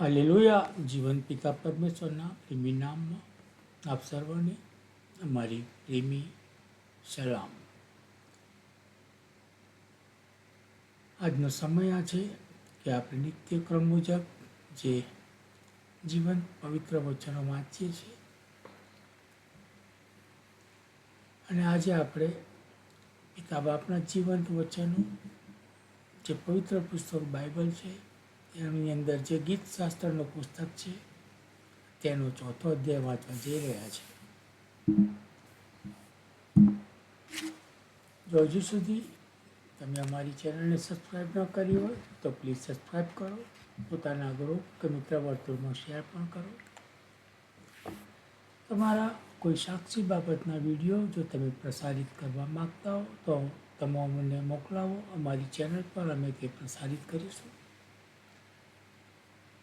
Hallelujah જીવન પિતા પરમેશ્વરના પ્રેમી નામમાં આપ સર્વને અમારી પ્રેમી સલામ. આજનો સમય આ છે કે આપણે નિત્યક્રમ મુજબ જે જીવન પવિત્ર વચનો વાંચીએ છીએ. અને આજે આપણે પિતા બાપના જીવંત વચનો, જે પવિત્ર પુસ્તક બાઇબલ છે એની અંદર જે ગીત શાસ્ત્રનું પુસ્તક છે, તેનો ચોથો અધ્યાય વાંચવા જઈ રહ્યા છે. જો હજુ સુધી તમે અમારી ચેનલને સબસ્ક્રાઈબ ન કરી હોય, તો પ્લીઝ સબસ્ક્રાઈબ કરો. પોતાના ગ્રુપ કે મિત્ર વર્તુળમાં શેર પણ કરો. તમારા કોઈ સાક્ષી બાબતના વીડિયો જો તમે પ્રસારિત કરવા માગતા હો, તો તમે અમને મોકલાવો. અમારી ચેનલ પર અમે તે પ્રસારિત કરીશું.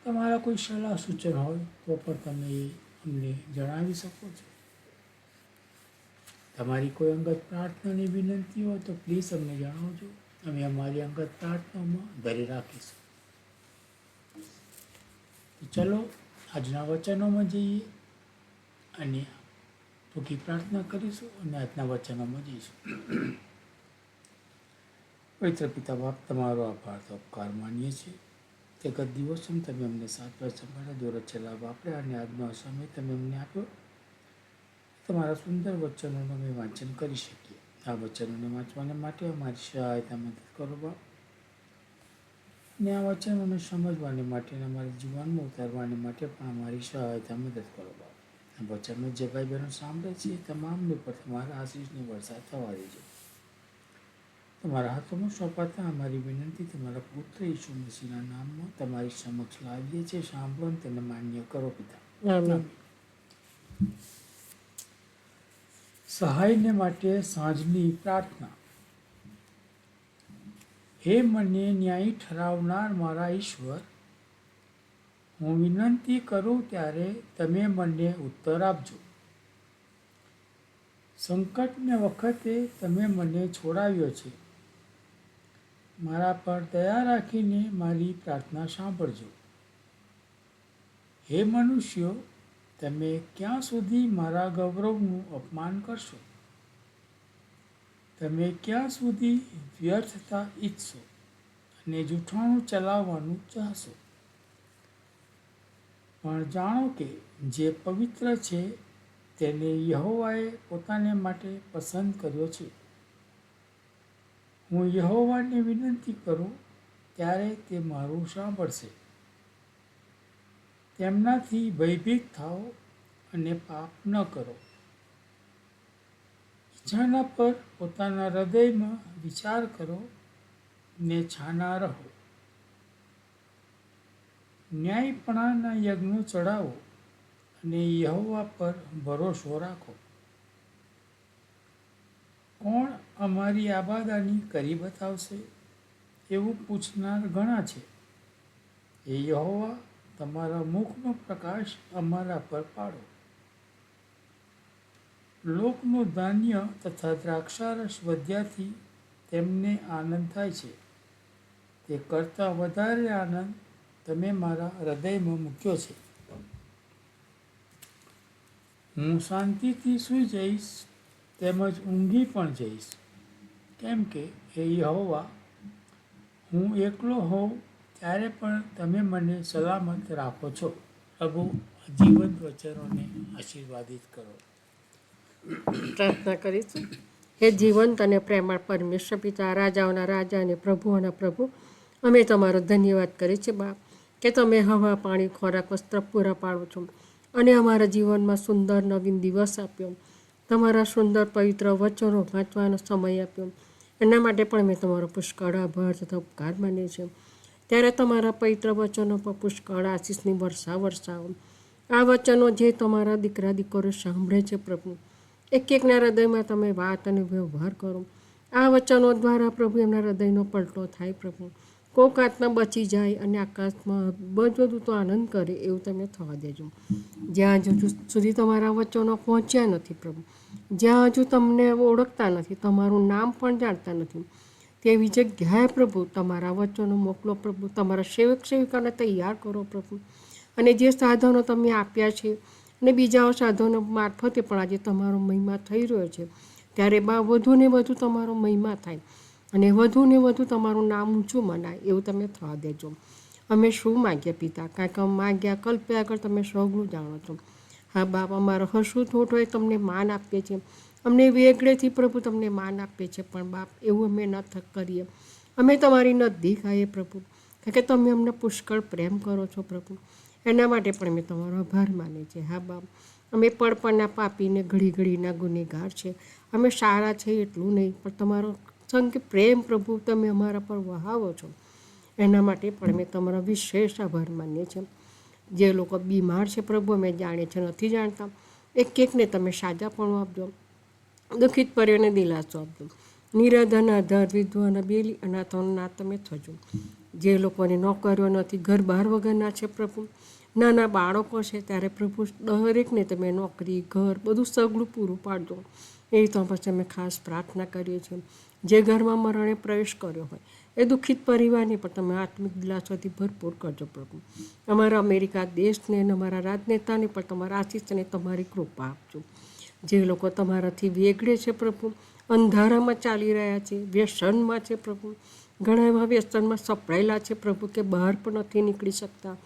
તમારા કોઈ સલાહ સૂચન હોય તો પણ તમે એ અમને જણાવી શકો છો. તમારી કોઈ અંગત પ્રાર્થનાની વિનંતી હોય તો પ્લીઝ અમને જણાવજો. અમે અમારી અંગત પ્રાર્થનામાં ધરી રાખીશું. ચલો, આજના વચનોમાં જઈએ અને ટૂંકી પ્રાર્થના કરીશું અને આજના વચનોમાં જઈશું. પવિત્ર પિતા બાપ, તમારો આભાર તો ઉપકાર માનીએ છીએ. તે ગત દિવસોમાં તમે અમને સાત વર્ષ સંભાળ્યા દોરત ચલાવ આપ્યા અને આજનો સમય તમે અમને આપ્યો તમારા સુંદર વચનોનું અમે વાંચન કરી શકીએ આ વચનોને વાંચવાને માટે અમારી સહાયતા મદદ કરો બા અને આ વચનોને સમજવાને માટે અને અમારા જીવનમાં ઉતારવાને માટે પણ અમારી સહાયતા મદદ કરો બા વચનો જે ભાઈ બહેનો સાંભળે છે તમામને પર તમારા આશીષની વરસાદ થવા દેજો તમારા હાથોમાં સોંપાતા અમારી વિનંતી તમારા પુત્ર ઈસુ મસીના નામમાં તમારી સમક્ષ લાવીએ છીએ. સાંભળો તેને માન્ય કરો પિતા. સહાયને માટે સાંજની પ્રાર્થના. હે મને ન્યાયી ઠરાવનાર મારા ઈશ્વર હું વિનંતી કરું ત્યારે તમે મને ઉત્તર આપજો. સંકટને વખતે તમે મને છોડાવ્યો છે. મારા પર દયા રાખીને મારી પ્રાર્થના સાંભળજો. હે મનુષ્યો, તમે ક્યાં સુધી મારા ગૌરવનું અપમાન કરશો? તમે ક્યાં સુધી વ્યર્થતા ઈચ્છશો અને જૂઠાણું ચલાવવાનું ચાહશો? પણ જાણો કે જે પવિત્ર છે તેને યહોવાએ પોતાને માટે પસંદ કર્યો છે. હું યહોવાને વિનંતી કરું, ત્યારે તે મારું સાંભળશે. તેમનાથી ભયભીત થાઓ અને પાપ ન કરો. ઈચ્છાના પર પોતાના હૃદયમાં વિચાર કરો ને છાના રહો. ન્યાયપણાના યજ્ઞો ચડાવો અને યહોવા પર ભરોસો રાખો. કોણ અમારી આબાદાની કરી બતાવશે? એવું પૂછનાર ઘણા છે. એ યહોવા, તમારા મુખનો પ્રકાશ અમારા પર પાડો. લોકનું ધાન્ય તથા દ્રાક્ષારસ વધ્યાથી તેમને આનંદ થાય છે. તે કરતાં વધારે આનંદ તમે મારા હૃદયમાં મૂક્યો છે. હું શાંતિથી સૂઈ જઈશ તેમજ ઊંઘી પણ જઈશ. કેમ કે એ યહોવા, હું એકલો હોઉં ત્યારે પણ તમે મને સલામત રાખો છો. પ્રભુ જીવંત વચનોને આશીર્વાદિત કરો. પ્રાર્થના કરીશું. હે જીવંત અને પ્રેમાળ પરમેશ્વર પિતા, રાજાઓના રાજા અને પ્રભુઓના પ્રભુ, અમે તમારો ધન્યવાદ કરીએ છીએ બાપ, કે તમે હવા, પાણી, ખોરાક, વસ્ત્ર પૂરા પાડો છો. અને અમારા જીવનમાં સુંદર નવીન દિવસ આપ્યો. તમારા સુંદર પવિત્ર વચનો વાંચવાનો સમય આપ્યો. એના માટે પણ મેં તમારો પુષ્કળ આભાર તથા ઉપકાર માન્યો છે. ત્યારે તમારા પવિત્ર વચનો પર પુષ્કળ આશીષની વર્ષા વરસાવો આ વચનો જે તમારા દીકરા દીકરો સાંભળે છે પ્રભુ. એક એકના હૃદયમાં તમે વાત અને વ્યવહાર કરો. આ વચનો દ્વારા પ્રભુ એમના હૃદયનો પલટો થાય પ્રભુ. કોક આત્મા બચી જાય અને આકાશમાં બધું તો આનંદ કરે એવું તમે થવા દેજો. જ્યાં હજુ સુધી તમારા વચનો પહોંચ્યા નથી પ્રભુ. જ્યાં હજુ તમને ઓળખતા નથી, તમારું નામ પણ જાણતા નથી. તેવી જગ્યાએ પ્રભુ, તમારા વચનો મોકલો પ્રભુ, તમારા સેવક સેવિકાને તૈયાર કરો પ્રભુ. અને જે સાધનો તમે આપ્યા છે અને બીજા સાધનો મારફતે પણ આજે તમારો મહિમા થઈ રહ્યો છે, ત્યારે બા વધુને વધુ તમારો મહિમા થાય અને વધુને વધુ તમારું નામ ઊંચું મનાય, એવું તમે થવા દેજો. અમે શું માગ્યા પિતા? કારણ કે અમે માગ્યા, કલ્પ્યા આગળ તમે સૌ જાણો છો. હા, બાપ, અમારો હસવું થોટ એ તમને માન આપીએ છીએ. અમને વેગળેથી પ્રભુ તમને માન આપીએ છીએ, પણ બાપ, એવું અમે ન થ, કરીએ. અમે તમારી ન આવીએ પ્રભુ. કારણ કે તમે અમને પુષ્કળ પ્રેમ કરો છો પ્રભુ. એના માટે પણ અમે તમારો આભાર માનીએ છીએ. હા, બાપ, અમે પડપણના પાપીને ઘડી ઘડીના ગુનેગાર છે અમે સારા છે એટલું નહીં, પણ તમારો સંગ પ્રેમ પ્રભુ, તમે અમારા પર વહાવો છો. એના માટે પણ અમે તમારો વિશેષ આભાર માનીએ છીએ. જે લોકો બીમાર છે પ્રભુ, અમે જાણીએ છીએ, નથી જાણતા. એક એકને તમે સાજાપણું આપજો. દુઃખિત પર્યોને દિલાસો આપજો. નિરાધન આધાર, વિધવાના બેલી, અનાથોના તમે થજો. જે લોકોને નોકરીઓ નથી, ઘર બહાર વગરના છે પ્રભુ. નાના બાળકો છે, ત્યારે પ્રભુ દરેકને તમે નોકરી, ઘર બધું સગળું પૂરું પાડજો. એ તો પછી અમે ખાસ પ્રાર્થના કરીએ છીએ. જે ઘરમાં મરણે પ્રવેશ કર્યો હોય એ દુઃખિત પરિવારને પણ તમે આત્મિક દિલાસાથી ભરપૂર કરજો પ્રભુ. અમારા અમેરિકા દેશને અને અમારા રાજનેતાને પણ તમારા આશીષ અને તમારી કૃપા આપજો. જે લોકો તમારાથી વેગળે છે પ્રભુ, અંધારામાં ચાલી રહ્યા છે, વ્યસનમાં છે પ્રભુ, ઘણા એવા વ્યસનમાં સપડાયેલા છે પ્રભુ કે બહાર પણ નથી નીકળી શકતા.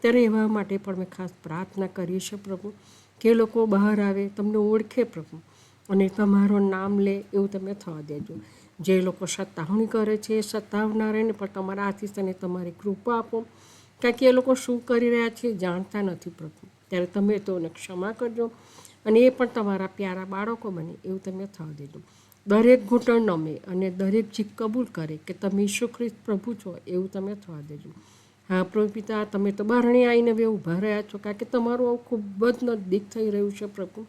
ત્યારે એવા માટે પણ મેં ખાસ પ્રાર્થના કરી છે પ્રભુ કે લોકો બહાર આવે, તમને ઓળખે પ્રભુ અને તમારું નામ લે એવું તમે થવા દેજો. જે લોકો સત્તાવણી કરે છે સત્તાવનારાને પણ તમારા આથી તને તમારી કૃપા આપો. કારણ કે એ લોકો શું કરી રહ્યા છે જાણતા નથી પ્રભુ ત્યારે તમે તોને ક્ષમા કરજો અને એ પણ તમારા પ્યારા બાળકો બને એવું તમે થવા દેજો. દરેક ઘૂંટણ નમે અને દરેક જીભ કબૂલ કરે કે તમે ઈસુ ખ્રિસ્ત પ્રભુ છો એવું તમે થવા દેજો. હા, પ્રભુ પિતા, તમે તો બારણે આવીને બે ઊભા રહ્યા છો કારણ કે તમારું આવું ખૂબ જ નજીક થઈ રહ્યું છે પ્રભુ.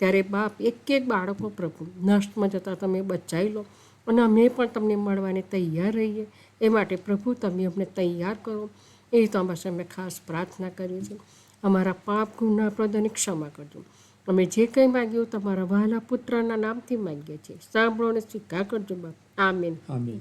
ત્યારે બાપ એક એક બાળકો પ્રભુ નષ્ટમાં જતાં તમે બચાવી લો. અને અમે પણ તમને મળવાને તૈયાર રહીએ. એ માટે પ્રભુ, તમે અમને તૈયાર કરો. એ તો અમારે અમે ખાસ પ્રાર્થના કરીએ છીએ. અમારા પાપ, ગુના પ્રદાને ક્ષમા કરજો. અમે જે કંઈ માગ્યું તમારા વહાલા પુત્રના નામથી માગીએ છીએ. સાંભળો અને સ્વીકાર કરજો બાપ. આમીન. આમીન.